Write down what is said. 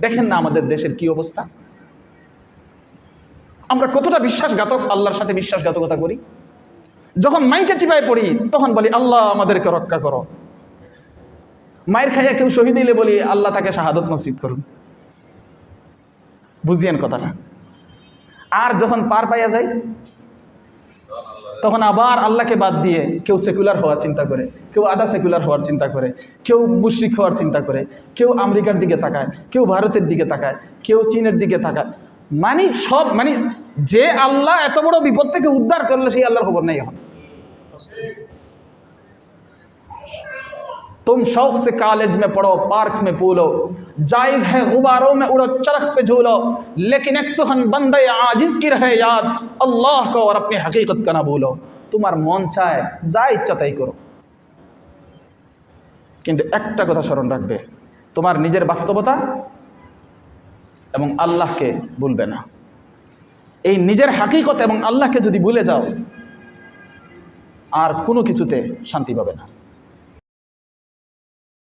দেখেন না আমাদের দেশের কি অবস্থা? আমরা কতটা বিশ্বাসঘাতক, আল্লাহর সাথে বিশ্বাসঘাতকতা করি? যখন মাইকে চিপায় পড়ি, তখন বলি, আল্লাহ আমাদেরকে রক্ষা করো। মায়ের খাইয়া কেউ শহীদ দিলে বলি, আল্লাহ তাকে শাহাদত নসিব করুন। বুঝিয়েন কথাটা। আর যখন পার পাইয়া যায় তখন আবার আল্লাহকে বাদ দিয়ে কেউ সেকুলার হওয়ার চিন্তা করে, কেউ আদা সেকুলার হওয়ার চিন্তা করে, কেউ মুশ্রিক হওয়ার চিন্তা করে, কেউ আমেরিকার দিকে তাকায়, কেউ ভারতের দিকে তাকায়, কেউ চীনের দিকে তাকায়। মানে সব মানে যে আল্লাহ এত বড় বিপদ থেকে উদ্ধার করলে, সেই আল্লাহর খবর নেই এখন। तुम शौक से कॉलेज में पढ़ो पार्क में पूलो जायज है गुबारों में उड़ो चरख पे झूलो लेकिन एक सुहन बंदे आजिज की रहे याद अल्लाह को और अपनी हकीकत का ना भूलो তোমার মন চায় যা ইচ্ছা তাই করো কিন্তু একটা কথা স্মরণ রাখবে তোমার নিজের বাস্তবতা এবং আল্লাহকে ভুলবে না এই নিজের হাকিকত এবং আল্লাহকে যদি ভুলে যাও আর কোনো কিছুতে শান্তি পাবে না